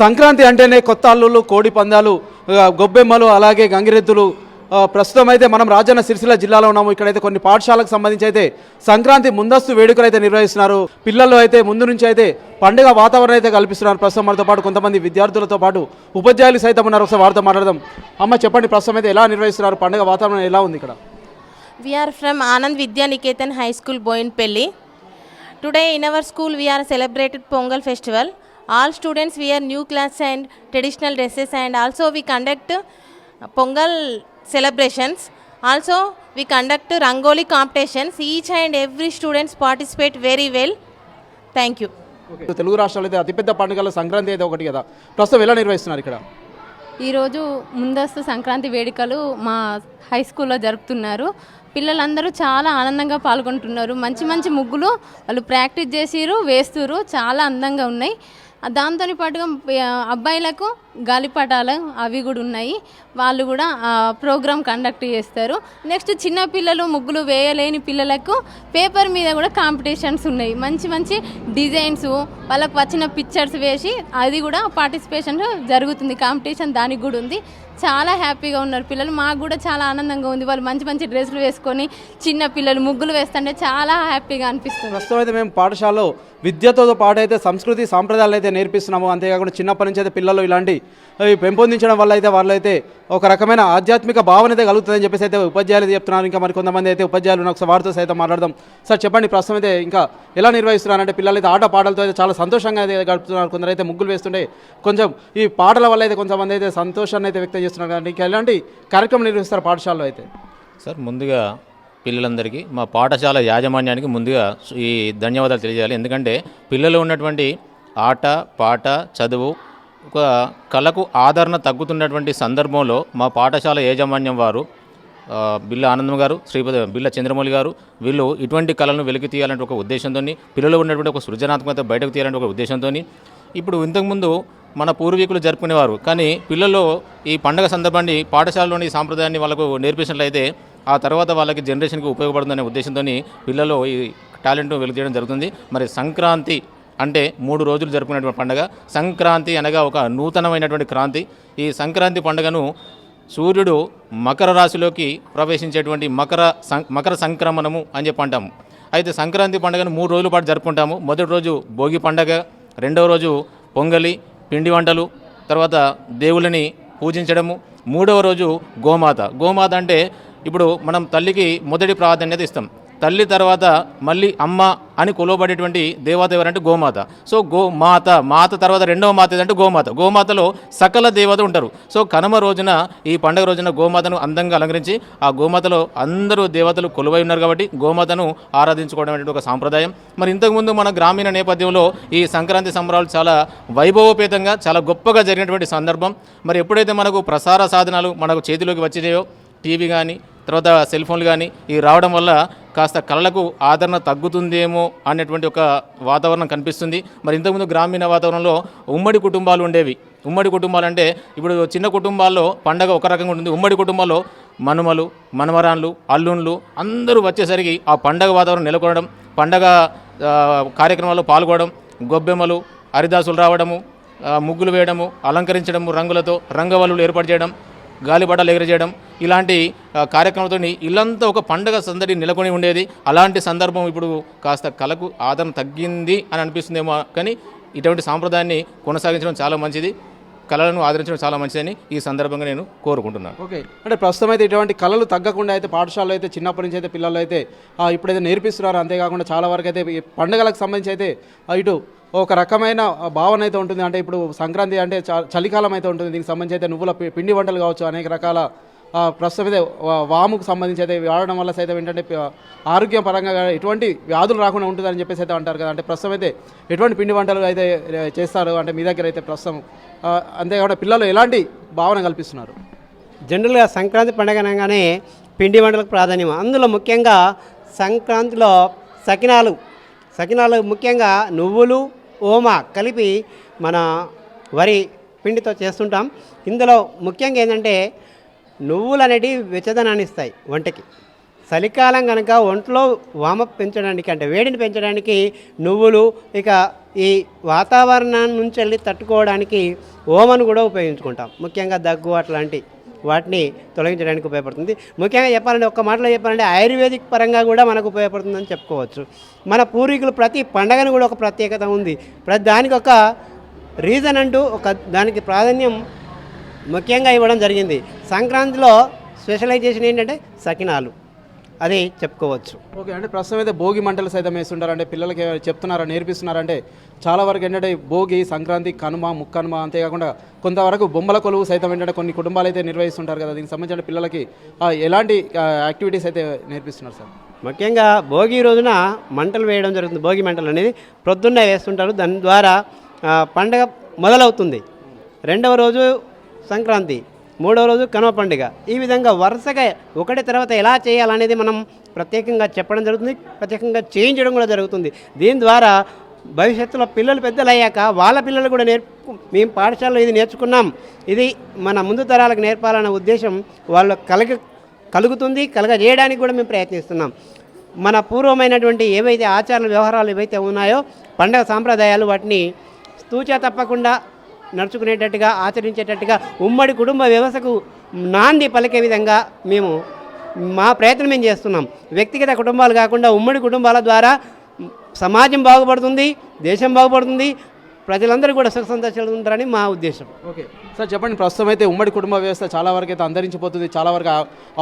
సంక్రాంతి అంటేనే కొత్త అల్లుళ్ళు కోడి పందాలు గొబ్బెమ్మలు అలాగే గంగిరెద్దులు. ప్రస్తుతం అయితే మనం రాజన్న సిరిసిల్ల జిల్లాలో ఉన్నాము. ఇక్కడైతే కొన్ని పాఠశాలకు సంబంధించి అయితే సంక్రాంతి ముందస్తు వేడుకలు అయితే నిర్వహిస్తున్నారు. పిల్లలు అయితే ముందు నుంచి అయితే పండుగ వాతావరణం అయితే కల్పిస్తున్నారు. ప్రస్తుతం మనతో పాటు కొంతమంది విద్యార్థులతో పాటు ఉపాధ్యాయులు సైతం ఉన్నారు. ఒకసారి వారితో మాట్లాడదాం. అమ్మ చెప్పండి ప్రస్తుతం అయితే ఎలా నిర్వహిస్తున్నారు? పండుగ వాతావరణం ఎలా ఉంది ఇక్కడ? We from Anand Vidyaniketan high school Bowenpally today in our school we are celebrated Pongal festival. All students wear new clothes and traditional dresses and also we conduct Pongal celebrations also we conduct rangoli competitions each and every students participate very well thank you Telugu రాష్ట్రాలు అయితే అతిపెద్ద పండుగల సంక్రాంతి అయితే ఒకటి కదా. ప్రస్తుతం ఎలా నిర్వహిస్తున్నారు ఇక్కడ? ఈరోజు ముందస్తు సంక్రాంతి వేడుకలు మా హై స్కూల్లో జరుపుతున్నారు. పిల్లలందరూ చాలా ఆనందంగా పాల్గొంటున్నారు. మంచి మంచి ముగ్గులు వాళ్ళు ప్రాక్టీస్ చేసిరు వేస్తురు. చాలా అందంగా ఉన్నాయి. దాంతో పాటుగా అబ్బాయిలకు గాలిపటాలు అవి కూడా ఉన్నాయి. వాళ్ళు కూడా ప్రోగ్రామ్ కండక్ట్ చేస్తారు. నెక్స్ట్ చిన్న పిల్లలు ముగ్గులు వేయలేని పిల్లలకు పేపర్ మీద కూడా కాంపిటీషన్స్ ఉన్నాయి. మంచి మంచి డిజైన్స్ వాళ్ళకు వచ్చిన పిక్చర్స్ వేసి అది కూడా పార్టిసిపేషన్ జరుగుతుంది. కాంపిటీషన్ దానికి కూడా ఉంది. చాలా హ్యాపీగా ఉన్నారు పిల్లలు. మాకు కూడా చాలా ఆనందంగా ఉంది. వాళ్ళు మంచి మంచి డ్రెస్సులు వేసుకొని చిన్న పిల్లలు ముగ్గులు వేస్తుంటే చాలా హ్యాపీగా అనిపిస్తుంది. ప్రస్తుతం అయితే మేము పాఠశాలలో విద్యతో పాటు అయితే సంస్కృతి సాంప్రదాయాలు అయితే నేర్పిస్తున్నాము. అంతేకాకుండా చిన్నప్పటి నుంచి అయితే పిల్లలు ఇలాంటి పెంపొందించడం వల్ల అయితే వాళ్ళు అయితే ఒక రకమైన ఆధ్యాత్మిక భావన అయితే కలుగుతుందని చెప్పేసి అయితే ఉపాధ్యాయులు చెప్తున్నారు. ఇంకా మరి కొంతమంది అయితే ఉపాధ్యాయులు ఉన్నారు. ఒకసారి వారితో సైతం మాట్లాడదాం. సార్ చెప్పండి. ప్రస్తుతం అయితే ఇంకా ఎలా నిర్వహిస్తున్నారు? అంటే పిల్లలు అయితే ఆట పాటలతో అయితే చాలా సంతోషంగా అయితే గడుపుతున్నారు. కొందరు అయితే ముగ్గులు వేస్తుంటే కొంచెం ఈ పాటల వల్ల అయితే కొంతమంది అయితే సంతోషాన్ని అయితే వ్యక్తం చేస్తున్నారు కానీ ఇంకా ఎలాంటి కార్యక్రమం నిర్వహిస్తారు పాఠశాలలో అయితే? సార్ ముందుగా పిల్లలందరికీ మా పాఠశాల యాజమాన్యానికి ముందుగా ఈ ధన్యవాదాలు తెలియజేయాలి. ఎందుకంటే పిల్లలు ఉన్నటువంటి ఆట పాట చదువు ఒక కళకు ఆదరణ తగ్గుతున్నటువంటి సందర్భంలో మా పాఠశాల యాజమాన్యం వారు బిల్ల ఆనందం గారు శ్రీపతి బిల్ల చంద్రమౌళి గారు వీళ్ళు ఇటువంటి కళలను వెలికి తీయాలంటే ఒక ఉద్దేశంతో పిల్లలు ఉన్నటువంటి ఒక సృజనాత్మకత బయటకు తీయాలంటే ఒక ఉద్దేశంతో ఇప్పుడు ఇంతకుముందు మన పూర్వీకులు జరుపుకునేవారు. కానీ పిల్లలు ఈ పండగ సందర్భాన్ని పాఠశాలలోని ఈ సాంప్రదాయాన్ని వాళ్ళకు నేర్పించినట్లయితే ఆ తర్వాత వాళ్ళకి జనరేషన్కి ఉపయోగపడుతుందనే ఉద్దేశంతో పిల్లలు ఈ టాలెంట్ వెలుగుతీయడం జరుగుతుంది. మరి సంక్రాంతి అంటే మూడు రోజులు జరుపుకునేటువంటి పండుగ. సంక్రాంతి అనగా ఒక నూతనమైనటువంటి క్రాంతి. ఈ సంక్రాంతి పండుగను సూర్యుడు మకర రాశిలోకి ప్రవేశించేటువంటి మకర సం మకర సంక్రమణము అని చెప్పి అంటాము అయితే సంక్రాంతి పండుగను మూడు రోజుల పాటు జరుపుకుంటాము. మొదటి రోజు భోగి పండగ రెండవ రోజు పొంగలి పిండి వంటలు తర్వాత దేవుళ్ళని పూజించడము. మూడవ రోజు గోమాత. గోమాత అంటే ఇప్పుడు మనం తల్లికి మొదటి ప్రాధాన్యత ఇస్తాం. తల్లి తర్వాత మళ్ళీ అమ్మ అని కొలవబడేటువంటి దేవత ఎవరంటే గోమాత. సో గోమాత మాత తర్వాత రెండవ మాత ఏదంటే గోమాత. గోమాతలో సకల దేవత ఉంటారు. సో కనుమ రోజున ఈ పండుగ రోజున గోమాతను అందంగా అలంకరించి ఆ గోమాతలో అందరూ దేవతలు కొలువై ఉన్నారు కాబట్టి గోమాతను ఆరాధించుకోవడం అనేది ఒక సాంప్రదాయం. మరి ఇంతకుముందు మన గ్రామీణ నేపథ్యంలో ఈ సంక్రాంతి సంబరాలు చాలా వైభవోపేతంగా చాలా గొప్పగా జరిగినటువంటి సందర్భం. మరి ఎప్పుడైతే మనకు ప్రసార సాధనాలు మనకు చేతిలోకి వచ్చినాయో టీవీ కానీ తర్వాత సెల్ ఫోన్లు కానీ ఇవి రావడం వల్ల కాస్త కళలకు ఆదరణ తగ్గుతుందేమో అనేటువంటి ఒక వాతావరణం కనిపిస్తుంది. మరి ఇంతకుముందు గ్రామీణ వాతావరణంలో ఉమ్మడి కుటుంబాలు ఉండేవి. ఉమ్మడి కుటుంబాలు అంటే ఇప్పుడు చిన్న కుటుంబాల్లో పండగ ఒక రకంగా ఉంటుంది. ఉమ్మడి కుటుంబాల్లో మనుమలు మనమరాన్లు అల్లుళ్ళు అందరూ వచ్చేసరికి ఆ పండగ వాతావరణం నెలకొనడం పండగ కార్యక్రమాల్లో పాల్గొనడం గొబ్బెమ్మలు హరిదాసులు రావడము ముగ్గులు వేయడము అలంకరించడము రంగులతో రంగవల్లులు ఏర్పాటు చేయడం గాలిబడాలు ఎగరజేయడం ఇలాంటి కార్యక్రమంతో ఇల్లంతా ఒక పండగ సందడి నెలకొని ఉండేది. అలాంటి సందర్భం ఇప్పుడు కాస్త కళకు ఆదరణ తగ్గింది అని అనిపిస్తుందేమో కానీ ఇటువంటి సాంప్రదాయాన్ని కొనసాగించడం చాలా మంచిది. కళలను ఆదరించడం చాలా మంచిదని ఈ సందర్భంగా నేను కోరుకుంటున్నాను. ఓకే. అంటే ప్రస్తుతం అయితే ఇటువంటి కళలు తగ్గకుండా అయితే పాఠశాలలో అయితే చిన్నప్పటి నుంచి అయితే పిల్లలు అయితే ఇప్పుడైతే నేర్పిస్తున్నారు. అంతేకాకుండా చాలా వరకు అయితే పండుగలకు సంబంధించి అయితే ఇటు ఒక రకమైన భావన అయితే ఉంటుంది. అంటే ఇప్పుడు సంక్రాంతి అంటే చ- చలికాలం అయితే ఉంటుంది. దీనికి సంబంధించి అయితే నువ్వుల పిండి వంటలు కావచ్చు అనేక రకాల ప్రస్తుతం అయితే వా- వాముకు సంబంధించి అయితే వాడడం వల్ల సైతం ఏంటంటే ఆరోగ్యపరంగా పరంగా ఎటువంటి వ్యాధులు రాకుండా ఉంటుందని చెప్పేసి అయితే అంటారు కదా. అంటే ప్రస్తుతం అయితే ఎటువంటి పిండి వంటలు అయితే చేస్తారు అంటే మీ దగ్గర అయితే ప్రస్తుతం అంతేకాకుండా పిల్లలు ఎలాంటి భావన కల్పిస్తున్నారు? జనరల్గా సంక్రాంతి పండుగ అనగానే పిండి వంటలకు ప్రాధాన్యం. అందులో ముఖ్యంగా సంక్రాంతిలో సకినాలు సకినాలు ముఖ్యంగా నువ్వులు ఓమ కలిపి మన వరి పిండితో చేస్తుంటాం. ఇందులో ముఖ్యంగా ఏంటంటే నువ్వులు అనేటివి వెచ్చదనాన్ని ఇస్తాయి వంటకి. చలికాలం కనుక ఒంట్లో వామ పెంచడానికి అంటే వేడిని పెంచడానికి నువ్వులు ఇక ఈ వాతావరణం నుంచి వెళ్ళి తట్టుకోవడానికి ఓమను కూడా ఉపయోగించుకుంటాం. ముఖ్యంగా దగ్గు అట్లాంటి వాటిని తొలగించడానికి ఉపయోగపడుతుంది. ముఖ్యంగా చెప్పాలంటే ఒక్క మాటలో చెప్పాలంటే ఆయుర్వేదిక్ పరంగా కూడా మనకు ఉపయోగపడుతుందని చెప్పుకోవచ్చు. మన పూర్వీకులు ప్రతి పండగను కూడా ఒక ప్రత్యేకత ఉంది. ప్రతి దానికి ఒక రీజన్ అంటూ ఒక దానికి ప్రాధాన్యం ముఖ్యంగా ఇవ్వడం జరిగింది. సంక్రాంతిలో స్పెషలైజేషన్ ఏంటంటే సకినాలు. అది చెప్పుకోవచ్చు. ఓకే అంటే ప్రస్తుతం అయితే భోగి మంటలు సైతం వేస్తుంటారు అంటే పిల్లలకి చెప్తున్నారా నేర్పిస్తున్నారంటే చాలా వరకు ఏంటంటే భోగి సంక్రాంతి కనుమ ముక్కనుమ అంతేకాకుండా కొంతవరకు బొమ్మల కొలువు సైతం ఏంటంటే కొన్ని కుటుంబాలు అయితే నిర్వహిస్తుంటారు కదా దీనికి సంబంధించిన పిల్లలకి ఎలాంటి యాక్టివిటీస్ అయితే నేర్పిస్తున్నారు సార్? ముఖ్యంగా భోగి రోజున మంటలు వేయడం జరుగుతుంది. భోగి మంటలు అనేది ప్రొద్దున్నే వేస్తుంటారు. దాని ద్వారా పండగ మొదలవుతుంది. రెండవ రోజు సంక్రాంతి మూడవ రోజు కనుమ పండుగ. ఈ విధంగా వరుసగా ఒకటి తర్వాత ఎలా చేయాలనేది మనం ప్రత్యేకంగా చెప్పడం జరుగుతుంది ప్రత్యేకంగా చేయించడం కూడా జరుగుతుంది. దీని ద్వారా భవిష్యత్తులో పిల్లలు పెద్దలు అయ్యాక వాళ్ళ పిల్లలు కూడా నేర్పు మేము పాఠశాలలో ఇది నేర్చుకున్నాం. ఇది మన ముందు తరాలకు నేర్పాలన్న ఉద్దేశం వాళ్ళు కలగ కలుగుతుంది కలగజేయడానికి కూడా మేము ప్రయత్నిస్తున్నాం. మన పూర్వమైనటువంటి ఏవైతే ఆచారాలు వ్యవహారాలు ఏవైతే ఉన్నాయో పండగ సాంప్రదాయాలు వాటిని తూచా తప్పకుండా నడుచుకునేటట్టుగా ఆచరించేటట్టుగా ఉమ్మడి కుటుంబ వ్యవస్థకు నాంది పలికే విధంగా మేము మా ప్రయత్నం మేము చేస్తున్నాం. వ్యక్తిగత కుటుంబాలు కాకుండా ఉమ్మడి కుటుంబాల ద్వారా సమాజం బాగుపడుతుంది దేశం బాగుపడుతుంది ప్రజలందరూ కూడా సుఖ సంతోషాలు ఉంటారని మా ఉద్దేశం. ఓకే. సార్ చెప్పండి. ప్రస్తుతం అయితే ఉమ్మడి కుటుంబ వ్యవస్థ చాలా వరకు అయితే అంతరించిపోతుంది. చాలా వరకు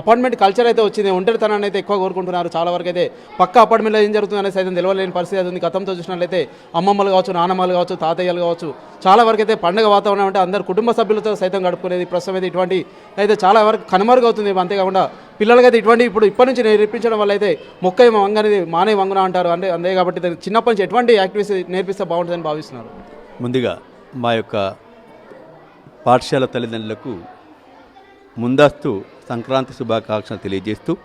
అపార్ట్మెంట్ కల్చర్ అయితే వచ్చింది. ఒంటరితనాన్ని అయితే ఎక్కువ కోరుకుంటున్నారు. చాలా వరకు అయితే పక్క అపార్ట్మెంట్లో ఏం జరుగుతుంది అనేది సైతం తెలియలేని పరిస్థితి అయితే ఉంది. గతంతో చూసినట్లయితే అమ్మమ్మలు కావచ్చు నానమ్మలు కావచ్చు తాతయ్యలు కావచ్చు చాలా వరకు అయితే పండుగ వాతావరణం అంటే అందరు కుటుంబ సభ్యులతో సైతం గడుపుకునేది ప్రస్తుతం అయితే ఇటువంటి అయితే చాలా వరకు కనుమరుగవుతుంది. అంతేకాకుండా పిల్లలకైతే ఇటువంటి ఇప్పుడు ఇప్పటి నుంచి నేర్పించడం వల్ల అయితే మొక్క వంగనేది మానే వంగున అంటారు. అంటే అంతే కాబట్టి చిన్నప్పటి నుంచి ఎటువంటి యాక్టివిటీస్ నేర్పిస్తే బాగుంటుందని భావిస్తున్నారు? ముందుగా మా యొక్క పాఠశాల తల్లిదండ్రులకు ముందస్తు సంక్రాంతి శుభాకాంక్షలు తెలియజేస్తూ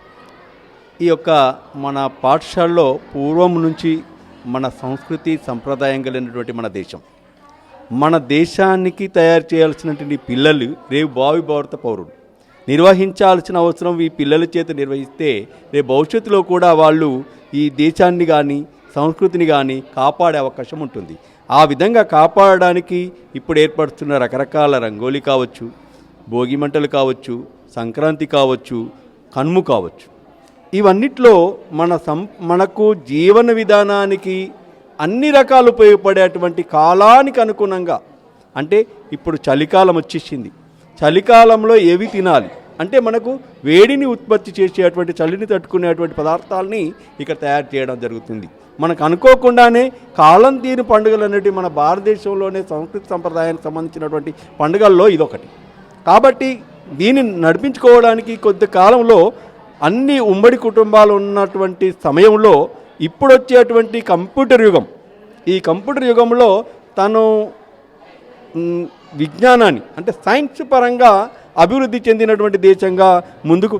ఈ యొక్క మన పాఠశాలలో పూర్వం నుంచి మన సంస్కృతి సంప్రదాయం కలిగినటువంటి మన దేశం. మన దేశానికి తయారు చేయాల్సినటువంటి పిల్లలు రేపు భావి భారత పౌరులు. నిర్వహించాల్సిన అవసరం ఈ పిల్లల చేత నిర్వహిస్తే రేపు భవిష్యత్తులో కూడా వాళ్ళు ఈ దేశాన్ని కానీ సంస్కృతిని కానీ కాపాడే అవకాశం ఉంటుంది. ఆ విధంగా కాపాడడానికి ఇప్పుడు ఏర్పడుతున్న రకరకాల రంగోలీ కావచ్చు భోగి మంటలు కావచ్చు సంక్రాంతి కావచ్చు కనుము కావచ్చు. ఇవన్నిట్లో మన సం మనకు జీవన విధానానికి అన్ని రకాలు ఉపయోగపడేటువంటి కాలానికి అనుగుణంగా అంటే ఇప్పుడు చలికాలం వచ్చేసింది. చలికాలంలో ఏవి తినాలి? అంటే మనకు వేడిని ఉత్పత్తి చేసేటువంటి చలిని తట్టుకునేటువంటి పదార్థాలని ఇక్కడ తయారు చేయడం జరుగుతుంది. మనకు అనుకోకుండానే కాలం తీరు పండుగలు అనేవి మన భారతదేశంలోనే సంస్కృతి సంప్రదాయానికి సంబంధించినటువంటి పండుగల్లో ఇదొకటి. కాబట్టి దీన్ని నడిపించుకోవడానికి కొద్ది కాలంలో అన్ని ఉమ్మడి కుటుంబాలు ఉన్నటువంటి సమయంలో ఇప్పుడు వచ్చేటువంటి కంప్యూటర్ యుగం. ఈ కంప్యూటర్ యుగంలో తను విజ్ఞానాన్ని అంటే సైన్స్ పరంగా అభివృద్ధి చెందినటువంటి దేశంగా ముందుకు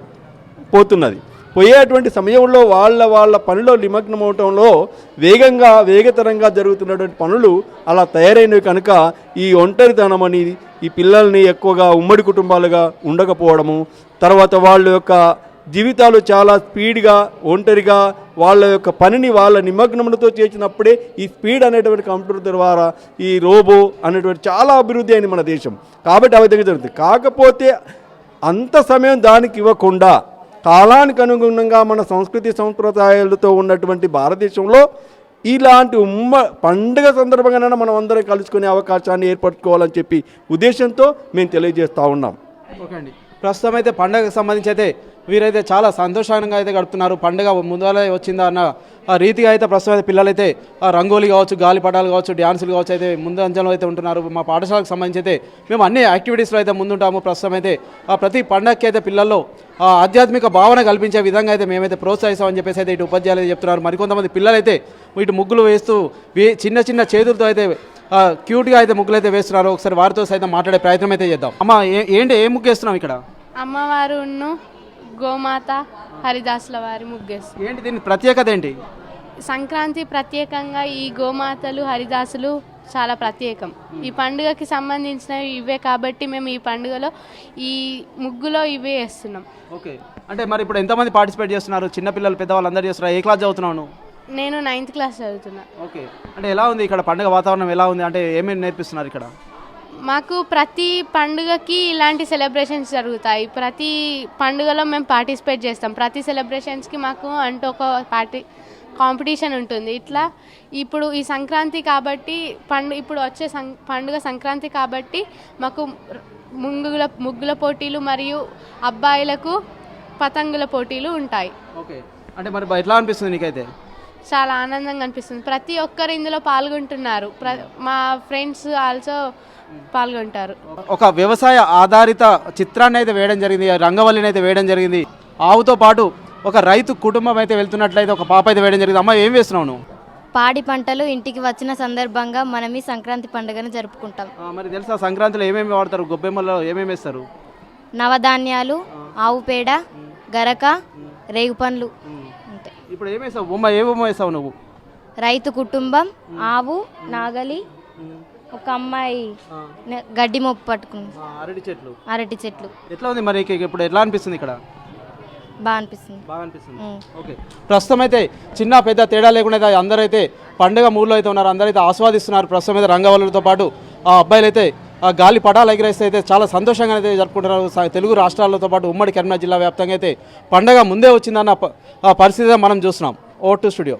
పోతున్నది. పోయేటువంటి సమయంలో వాళ్ళ వాళ్ళ పనిలో నిమగ్నం అవటంలో వేగంగా వేగతరంగా జరుగుతున్నటువంటి పనులు అలా తయారైనవి కనుక ఈ ఒంటరితనం అనేది ఈ పిల్లల్ని ఎక్కువగా ఉమ్మడి కుటుంబాలుగా ఉండకపోవడము తర్వాత వాళ్ళ యొక్క జీవితాలు చాలా స్పీడ్గా ఒంటరిగా వాళ్ళ యొక్క పనిని వాళ్ళ నిమగ్నములతో చేసినప్పుడే ఈ స్పీడ్ అనేటువంటి కంప్యూటర్ ద్వారా ఈ రోబో అనేటువంటి చాలా అభివృద్ధి అయింది మన దేశం. కాబట్టి ఆ విధంగా జరుగుతుంది. కాకపోతే అంత సమయం దానికి ఇవ్వకుండా కాలానికి అనుగుణంగా మన సంస్కృతి సంప్రదాయాలతో ఉన్నటువంటి భారతదేశంలో ఇలాంటి ఉమ్మ పండుగ సందర్భంగానైనా మనం అందరం కలుసుకునే అవకాశాన్ని ఏర్పరచుకోవాలని చెప్పి ఉద్దేశంతో మేము తెలియజేస్తూ ఉన్నాం. ఓకే అండి. ప్రస్తుతం అయితే పండగకు సంబంధించి అయితే వీరైతే చాలా సంతోషంగా అయితే గడుపుతున్నారు. పండుగ ముందుగానే వచ్చిందా అన్న రీతిగా అయితే ప్రస్తుతం అయితే పిల్లలైతే ఆ రంగోలీ కావచ్చు గాలిపటాలు కావచ్చు డ్యాన్సులు కావచ్చు అయితే ముందు అంచనలో అయితే ఉంటున్నారు. మా పాఠశాలకు సంబంధించి అయితే మేము అన్ని యాక్టివిటీస్లో అయితే ముందుంటాము. ప్రస్తుతం అయితే ప్రతి పండగకి అయితే పిల్లల్లో ఆధ్యాత్మిక భావన కల్పించే విధంగా అయితే మేమైతే ప్రోత్సహిస్తామని చెప్పేసి అయితే ఇటు ఉపాధ్యాయులు చెప్తున్నారు. మరికొంతమంది పిల్లలైతే ఇటు ముగ్గులు వేస్తూ వే- చిన్న చిన్న చేతులతో అయితే క్యూట్గా అయితే ముగ్గులు అయితే వేస్తున్నారు. ఒకసారి వారితో సైతం మాట్లాడే ప్రయత్నం అయితే చేద్దాం. అమ్మ ఏ- ఏంటి ఏ ముగ్గు వేస్తున్నాం ఇక్కడ? అమ్మవారు గోమాత హరిదాసుల వారి ముగ్గేస్తారు ఏంటి దీని ప్రత్యేకత ఏంటి? సంక్రాంతి ప్రత్యేకంగా ఈ గోమాతలు హరిదాసులు చాలా ప్రత్యేకం. ఈ పండుగకి సంబంధించినవి ఇవే కాబట్టి మేము ఈ పండుగలో ఈ ముగ్గులో ఇవే వేస్తున్నాం. ఓకే. అంటే మరి ఇప్పుడు ఎంతమంది పార్టిసిపేట్ చేస్తున్నారు? చిన్నపిల్లలు పెద్దవాళ్ళు అందరూ చేస్తున్నారు? ఏ క్లాస్ చదువుతున్నావు నువ్వు? నేను నైన్త్ క్లాస్ చదువుతున్నా. ఓకే. అంటే ఎలా ఉంది ఇక్కడ పండుగ వాతావరణం? ఎలా ఉంది? అంటే ఏమేమి నేర్పిస్తున్నారు ఇక్కడ? మాకు ప్రతి పండుగకి ఇలాంటి సెలబ్రేషన్స్ జరుగుతాయి. ప్రతి పండుగలో మేము పార్టిసిపేట్ చేస్తాం. ప్రతి సెలబ్రేషన్స్కి మాకు అంటూ ఒక పార్టీ కాంపిటీషన్ ఉంటుంది. ఇట్లా ఇప్పుడు ఈ సంక్రాంతి కాబట్టి పండు ఇప్పుడు వచ్చే సం పండుగ సంక్రాంతి కాబట్టి మాకు ముంగుల ముగ్గుల పోటీలు మరియు అబ్బాయిలకు పతంగుల పోటీలు ఉంటాయి. ఓకే. అంటే మరి ఎట్లా అనిపిస్తుంది నీకైతే? చాలా ఆనందంగా అనిపిస్తుంది. ప్రతి ఒక్కరు ఇందులో పాల్గొంటున్నారు. ప్ర మా ఫ్రెండ్స్ ఆల్సో పాల్గొంటారు. ఒక వ్యవసాయ ఆధారిత చిత్రాన్ని అయితే వేయడం జరిగింది రంగవల్లిని అయితే వేయడం జరిగింది. ఆవుతో పాటు ఒక రైతు కుటుంబం అయితే వెళ్తున్నట్లయితే ఒక పాప అయితే వేయడం జరిగింది. అమ్మ ఏం వేస్తున్నావు నువ్వు? పాడి పంటలు ఇంటికి వచ్చిన సందర్భంగా మనం ఈ సంక్రాంతి పండుగను జరుపుకుంటాం. ఆ, మరి తెలుసా సంక్రాంతిలో ఏమేమి వాడతారు? గొబ్బెమ్మలో ఏమేమి వేస్తారు? నవధాన్యాలు ఆవు పేడ గరక రేగు పండ్లు ఇప్పుడు ఏం వేస్తావు బొమ్మ ఏ బొమ్మ వేస్తావు నువ్వు? రైతు కుటుంబం ఆవు నాగలి ఒక అమ్మాయి న- గడ్డి మొప్పు పట్టుకుంది. ఆ, అరటి చెట్లు. అరటి చెట్లు. ఎట్లా ఉంది మరి? నీకు ఇప్పుడు ఎట్లా అనిపిస్తుంది ఇక్కడ? బాగా అనిపిస్తుంది. బాగా అనిపిస్తుంది. ఉమ్. ఓకే. ప్రస్తుతం అయితే చిన్న పెద్ద తేడా లేకుండా అయితే అందరైతే పండుగ మూడ్లో అయితే ఉన్నారు. అందరైతే ఆస్వాదిస్తున్నారు. ప్రస్తుతం అయితే రంగవల్లులతో పాటు ఆ అబ్బాయిలు అయితే గాలి పటాలు ఎగిరేస్తే అయితే చాలా సంతోషంగా అయితే జరుపుకుంటున్నారు. తెలుగు రాష్ట్రాలతో పాటు ఉమ్మడి కరీంనగర్ జిల్లా వ్యాప్తంగా అయితే పండగ ముందే వచ్చిందన్న ఆ పరిస్థితి మనం చూస్తున్నాం. ఓ టు స్టూడియో.